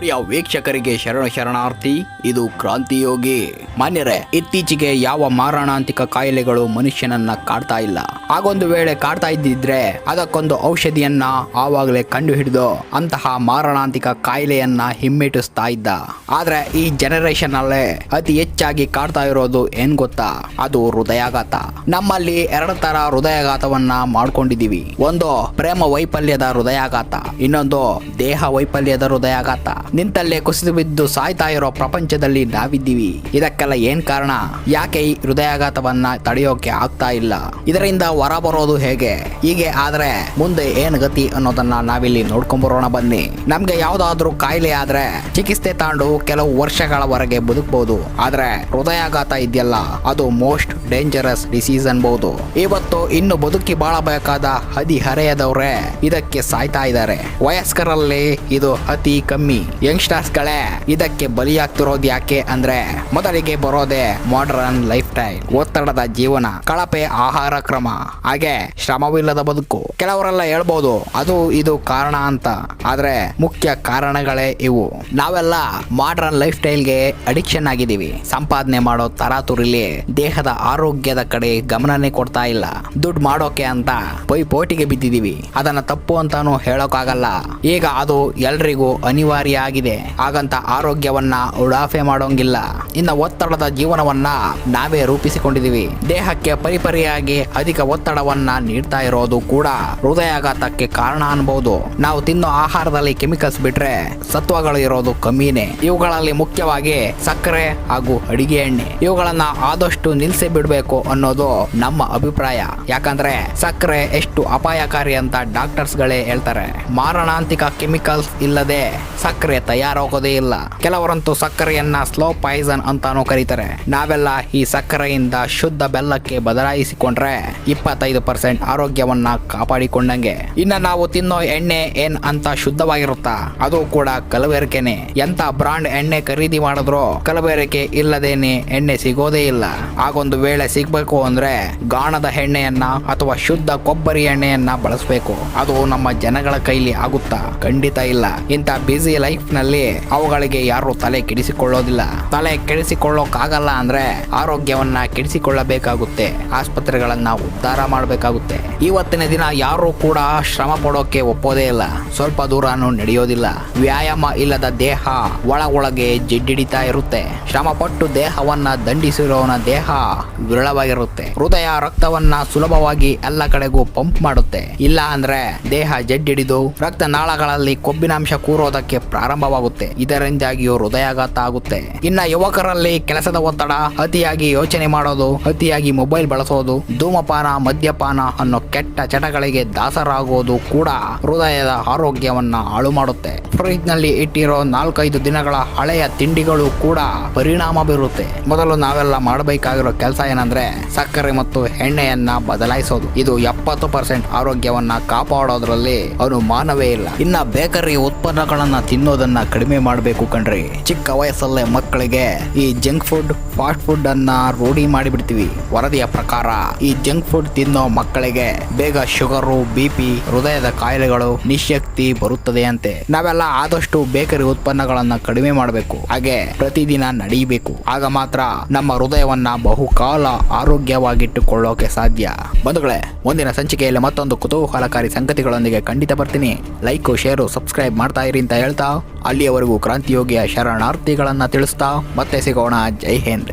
ಪ್ರಿಯ ವೀಕ್ಷಕರಿಗೆ ಶರಣ ಶರಣಾರ್ಥಿ ಇದು ಕ್ರಾಂತಿಯೋಗಿ ಮಾನ್ಯರೇ ಇತ್ತೀಚೆಗೆ ಯಾವ ಮಾರಣಾಂತಿಕ ಕಾಯಿಲೆಗಳು ಮನುಷ್ಯನನ್ನ ಕಾಡ್ತಾ ಇಲ್ಲ. ಹಾಗೊಂದು ವೇಳೆ ಕಾಡ್ತಾ ಇದ್ದಿದ್ರೆ ಅದಕ್ಕೊಂದು ಔಷಧಿಯನ್ನ ಆವಾಗಲೇ ಕಂಡು ಹಿಡಿದು ಅಂತಹ ಮಾರಣಾಂತಿಕ ಕಾಯಿಲೆಯನ್ನ ಹಿಮ್ಮೆಟ್ಟಿಸ್ತಾ ಇದ್ದ. ಆದ್ರೆ ಈ ಜನರೇಷನ್ ಅಲ್ಲೇ ಅತಿ ಹೆಚ್ಚಾಗಿ ಕಾಡ್ತಾ ಇರೋದು ಏನ್ ಗೊತ್ತಾ? ಅದು ಹೃದಯಾಘಾತ. ನಮ್ಮಲ್ಲಿ ಎರಡು ತರ ಹೃದಯಾಘಾತವನ್ನ ಮಾಡ್ಕೊಂಡಿದೀವಿ. ಒಂದು ಪ್ರೇಮ ವೈಫಲ್ಯದ ಹೃದಯಾಘಾತ, ಇನ್ನೊಂದು ದೇಹ ವೈಫಲ್ಯದ ಹೃದಯಾಘಾತ. ನಿಂತಲ್ಲೇ ಕುಸಿದು ಬಿದ್ದು ಸಾಯ್ತಾ ಇರೋ ಪ್ರಪಂಚದಲ್ಲಿ ನಾವಿದ್ದೀವಿ. ಇದಕ್ಕೆಲ್ಲ ಏನ್ ಕಾರಣ? ಯಾಕೆ ಈ ಹೃದಯಾಘಾತವನ್ನ ತಡೆಯೋಕೆ ಆಗ್ತಾ ಇಲ್ಲ? ಇದರಿಂದ ಹೊರ ಬರೋದು ಹೇಗೆ? ಹೀಗೆ ಆದ್ರೆ ಮುಂದೆ ಏನ್ ಗತಿ ಅನ್ನೋದನ್ನ ನಾವಿಲ್ಲಿ ನೋಡ್ಕೊಂಡ್ ಬರೋಣ ಬನ್ನಿ. ನಮ್ಗೆ ಯಾವ್ದಾದ್ರು ಕಾಯಿಲೆ ಆದ್ರೆ ಚಿಕಿತ್ಸೆ ತಾಂಡು ಕೆಲವು ವರ್ಷಗಳವರೆಗೆ ಬದುಕಬಹುದು ಆದ್ರೆ ಹೃದಯಾಘಾತ ಇದೆಯಲ್ಲ, ಅದು ಮೋಸ್ಟ್ ಡೇಂಜರಸ್ ಡಿಸೀಸ್ ಅನ್ಬಹುದು ಇವತ್ತು ಇನ್ನು ಬದುಕಿ ಬಾಳಬೇಕಾದ ಹದಿಹರೆಯದವ್ರೆ ಇದಕ್ಕೆ ಸಾಯ್ತಾ ಇದ್ದಾರೆ. ವಯಸ್ಕರಲ್ಲಿ ಇದು ಅತಿ ಕಮ್ಮಿ. ಯಂಗ್ಸ್ಟರ್ಸ್ ಗಳೇ ಇದಕ್ಕೆ ಬಲಿಯಾಗ್ತಿರೋದು ಯಾಕೆ ಅಂದ್ರೆ ಮೊದಲಿಗೆ ಬರೋದೇ ಮಾಡರ್ನ್ ಲೈಫ್ ಸ್ಟೈಲ್, ಒತ್ತಡದ ಜೀವನ, ಕಳಪೆ ಆಹಾರ ಕ್ರಮ. ಹಾಗೆ ಶ್ರಮವಿಲ್ಲದ ಬದುಕು. ಕೆಲವರೆಲ್ಲ ಹೇಳ್ಬೋದು, ಅದು ಇದು ಕಾರಣ ಅಂತ. ಆದ್ರೆ ಮುಖ್ಯ ಕಾರಣಗಳೇ ಇವು. ನಾವೆಲ್ಲ ಮಾಡರ್ನ್ ಲೈಫ್ ಸ್ಟೈಲ್ಗೆ ಅಡಿಕ್ಷನ್ ಆಗಿದ್ದೀವಿ. ಸಂಪಾದನೆ ಮಾಡೋ ತರಾತುರಿಲಿ ದೇಹದ ಆರೋಗ್ಯದ ಕಡೆ ಗಮನನೇ ಕೊಡ್ತಾ ಇಲ್ಲ. ದುಡ್ಡು ಮಾಡೋಕೆ ಅಂತ ಪೈಪೋಟಿಗೆ ಬಿದ್ದಿದೀವಿ ಅದನ್ನ ತಪ್ಪು ಅಂತಾನು ಹೇಳೋಕ್ಕಾಗಲ್ಲ ಈಗ ಅದು ಎಲ್ರಿಗೂ ಅನಿವಾರ್ಯ ಆಗಿದೆ. ಹಾಗಂತ ಆರೋಗ್ಯವನ್ನ ಉಡಾಫೆ ಮಾಡೋಂಗಿಲ್ಲ. ಇನ್ನ ಒತ್ತಡದ ಜೀವನವನ್ನ ನಾವೇ ರೂಪಿಸಿಕೊಂಡಿದೀವಿ ದೇಹಕ್ಕೆ ಪರಿಪರಿಯಾಗಿ ಅಧಿಕ ಒತ್ತಡವನ್ನ ನೀಡ್ತಾ ಇರೋದು ಕೂಡ ಹೃದಯಾಘಾತಕ್ಕೆ ಕಾರಣ ಅನ್ಬಹುದು ನಾವು ತಿನ್ನೋ ಆಹಾರದಲ್ಲಿ ಕೆಮಿಕಲ್ಸ್ ಬಿಟ್ರೆ ಸತ್ವಗಳು ಇರೋದು ಕಮ್ಮಿನೇ. ಇವುಗಳಲ್ಲಿ ಮುಖ್ಯವಾಗಿ ಸಕ್ಕರೆ ಹಾಗೂ ಅಡಿಗೆ ಎಣ್ಣೆ. ಇವುಗಳನ್ನ ಆದಷ್ಟು ನಿಲ್ಸೆ ಬಿಡಬೇಕು ಅನ್ನೋದು ನಮ್ಮ ಅಭಿಪ್ರಾಯ. ಯಾಕಂದ್ರೆ ಸಕ್ಕರೆ ಎಷ್ಟು ಅಪಾಯಕಾರಿ ಅಂತ ಡಾಕ್ಟರ್ಸ್ ಗಳೇ ಹೇಳ್ತಾರೆ. ಮಾರಣಾಂತಿಕ ಕೆಮಿಕಲ್ಸ್ ಇಲ್ಲದೆ ಸಕ್ಕರೆ ತಯಾರಾಗೋದೇ ಇಲ್ಲ. ಕೆಲವರಂತೂ ಸಕ್ಕರೆಯನ್ನ ಸ್ಲೋ ಪಾಯ್ಸನ್ ಅಂತಾನೂ ಕರೀತಾರೆ. ನಾವೆಲ್ಲ ಈ ಸಕ್ಕರೆಯಿಂದ ಶುದ್ಧ ಬೆಲ್ಲಕ್ಕೆ ಬದಲಾಯಿಸಿಕೊಂಡ್ರೆ ಇಪ್ಪತ್ತೈದು ಪರ್ಸೆಂಟ್ ಆರೋಗ್ಯವನ್ನ ಕಾಪಾಡಿಕೊಂಡಂಗೆ. ಇನ್ನ ನಾವು ತಿನ್ನೋ ಎಣ್ಣೆ ಏನ್ ಅಂತ ಶುದ್ಧವಾಗಿರುತ್ತಾ? ಅದು ಕೂಡ ಕಲಬೆರಕೆನೆ. ಎಂತ ಬ್ರಾಂಡ್ ಎಣ್ಣೆ ಖರೀದಿ ಮಾಡಿದ್ರು ಕಲಬೆರಕೆ ಇಲ್ಲದೇನೆ ಎಣ್ಣೆ ಸಿಗೋದೇ ಇಲ್ಲ. ಹಾಗೊಂದು ವೇಳೆ ಸಿಗ್ಬೇಕು ಅಂದ್ರೆ ಗಾಣದ ಎಣ್ಣೆಯನ್ನ ಅಥವಾ ಶುದ್ಧ ಕೊಬ್ಬರಿ ಎಣ್ಣೆಯನ್ನ ಬಳಸಬೇಕು. ಅದು ನಮ್ಮ ಜನಗಳ ಕೈಲಿ ಆಗುತ್ತಾ? ಖಂಡಿತ ಇಲ್ಲ. ಇಂಥ ಬ್ಯುಸಿ ಲೈಫ್ನಲ್ಲಿ ಅವುಗಳಿಗೆ ಯಾರು ತಲೆ ಕೆಡಿಸಿಕೊಳ್ಳೋದಿಲ್ಲ. ತಲೆ ಕೆಡಿಸಿಕೊಳ್ಳೋಕಾಗಲ್ಲ ಅಂದ್ರೆ ಆರೋಗ್ಯವನ್ನ ಕೆಡಿಸಿಕೊಳ್ಳಬೇಕಾಗುತ್ತೆ. ಆಸ್ಪತ್ರೆಗಳನ್ನ ಉದ್ಧಾರ ಮಾಡಬೇಕಾಗುತ್ತೆ. ಇವತ್ತಿನ ದಿನ ಯಾರು ಕೂಡ ಶ್ರಮ ಪಡೋಕೆ ಒಪ್ಪೋದೇ ಇಲ್ಲ. ಸ್ವಲ್ಪ ದೂರನೂ ನಡೆಯೋದಿಲ್ಲ. ವ್ಯಾಯಾಮ ಇಲ್ಲದ ದೇಹ ಒಳ ಒಳಗೆ ಜಿಡ್ಡಿಡಿತಾ ಇರುತ್ತೆ. ಶ್ರಮ ಪಟ್ಟು ದೇಹವನ್ನ ದಂಡಿಸಿರೋನ ದೇಹ ವಿರಳವಾಗಿರುತ್ತೆ. ಹೃದಯ ರಕ್ತವನ್ನ ಸುಲಭವಾಗಿ ಎಲ್ಲ ಕಡೆಗೂ ಪಂಪ್ ಮಾಡುತ್ತೆ. ಇಲ್ಲ ಅಂದ್ರೆ ದೇಹ ಜಡ್ಡಿಡಿದು ರಕ್ತ ನಾಳಗಳಲ್ಲಿ ಕೊಬ್ಬಿನಾಂಶ ಕೂರೋದಕ್ಕೆ ಪ್ರಾರಂಭವಾಗುತ್ತೆ. ಇದರಿಂದಾಗಿಯೂ ಹೃದಯಾಘಾತ ಆಗುತ್ತೆ. ಇನ್ನ ಯುವಕರಲ್ಲಿ ಕೆಲಸದ ಒತ್ತಡ, ಅತಿಯಾಗಿ ಯೋಚನೆ ಮಾಡೋದು, ಅತಿಯಾಗಿ ಮೊಬೈಲ್ ಬಳಸೋದು, ಧೂಮಪಾನ ಮದ್ಯಪಾನ ಅನ್ನೋ ಕೆಟ್ಟ ಚಟಗಳಿಗೆ ದಾಸರಾಗೋದು ಕೂಡ ಹೃದಯದ ಆರೋಗ್ಯವನ್ನ ಹಾಳು ಮಾಡುತ್ತೆ ಫ್ರಿಜ್ನಲ್ಲಿ ಇಟ್ಟಿರೋ ನಾಲ್ಕೈದು ದಿನಗಳ ಹಳೆಯ ತಿಂಡಿಗಳು ಕೂಡ ಪರಿಣಾಮ ಬೀರುತ್ತೆ. ಮೊದಲು ನಾವೆಲ್ಲ ಮಾಡಬೇಕಾಗಿರೋ ಕೆಲಸ ಏನಂದ್ರೆ ಸಕ್ಕರೆ ಮತ್ತು ಎಣ್ಣೆಯನ್ನ ಬದಲಾಯಿಸೋದು. ಇದು ಎಪ್ಪತ್ತು ಪರ್ಸೆಂಟ್ ಆರೋಗ್ಯವನ್ನ ಕಾಪಾಡೋದ್ರಲ್ಲಿ ಅನುಮಾನವೇ ಇಲ್ಲ. ಇನ್ನ ಬೇಕರಿ ಉತ್ಪನ್ನಗಳನ್ನ ತಿನ್ನೋದನ್ನ ಕಡಿಮೆ ಮಾಡಬೇಕು ಕಣ್ರಿ. ಚಿಕ್ಕ ವಯಸ್ಸಲ್ಲೇ ಮಕ್ಕಳಿಗೆ ಈ ಜಂಕ್ ಫುಡ್, ಫಾಸ್ಟ್ ಫುಡ್ ಅನ್ನ ರೂಢಿ ಮಾಡಿಬಿಡ್ತೀವಿ. ವರದಿಯ ಪ್ರಕಾರ ಈ ಜಂಕ್ ಫುಡ್ ತಿನ್ನೋ ಮಕ್ಕಳಿಗೆ ಬೇಗ ಶುಗರು, ಬಿ ಪಿ, ಹೃದಯದ ಕಾಯಿಲೆಗಳು ನಿಶಕ್ತಿ ಬರುತ್ತದೆ ಅಂತೆ ನಾವೆಲ್ಲ ಆದಷ್ಟು ಬೇಕರಿ ಉತ್ಪನ್ನಗಳನ್ನ ಕಡಿಮೆ ಮಾಡಬೇಕು. ಹಾಗೆ ಪ್ರತಿದಿನ ನಡೆಯಬೇಕು ಆಗ ಮಾತ್ರ ನಮ್ಮ ಹೃದಯವನ್ನ ಬಹುಕಾಲ ಆರೋಗ್ಯವಾಗಿಟ್ಟುಕೊಳ್ಳೋಕೆ ಸಾಧ್ಯ. ಬಂಧುಗಳೇ, ಮುಂದಿನ ಸಂಚಿಕೆಯಲ್ಲಿ ಮತ್ತೊಂದು ಕುತೂಹಲಕಾರಿ ಸಂಗತಿಗಳೊಂದಿಗೆ ಖಂಡಿತ ಬರ್ತೀನಿ. ಲೈಕ್, ಶೇರು, ಸಬ್ಸ್ಕ್ರೈಬ್ ಮಾಡ್ತಾ ಇರಿ ಅಂತ ಹೇಳ್ತಾ, ಅಲ್ಲಿಯವರೆಗೂ ಕ್ರಾಂತಿಯೋಗಿಯ ಶರಣಾರ್ಥಿಗಳನ್ನ ತಿಳಿಸ್ತಾ, ಮತ್ತೆ ಸಿಗೋಣ. ಜೈ ಹಿಂದ್.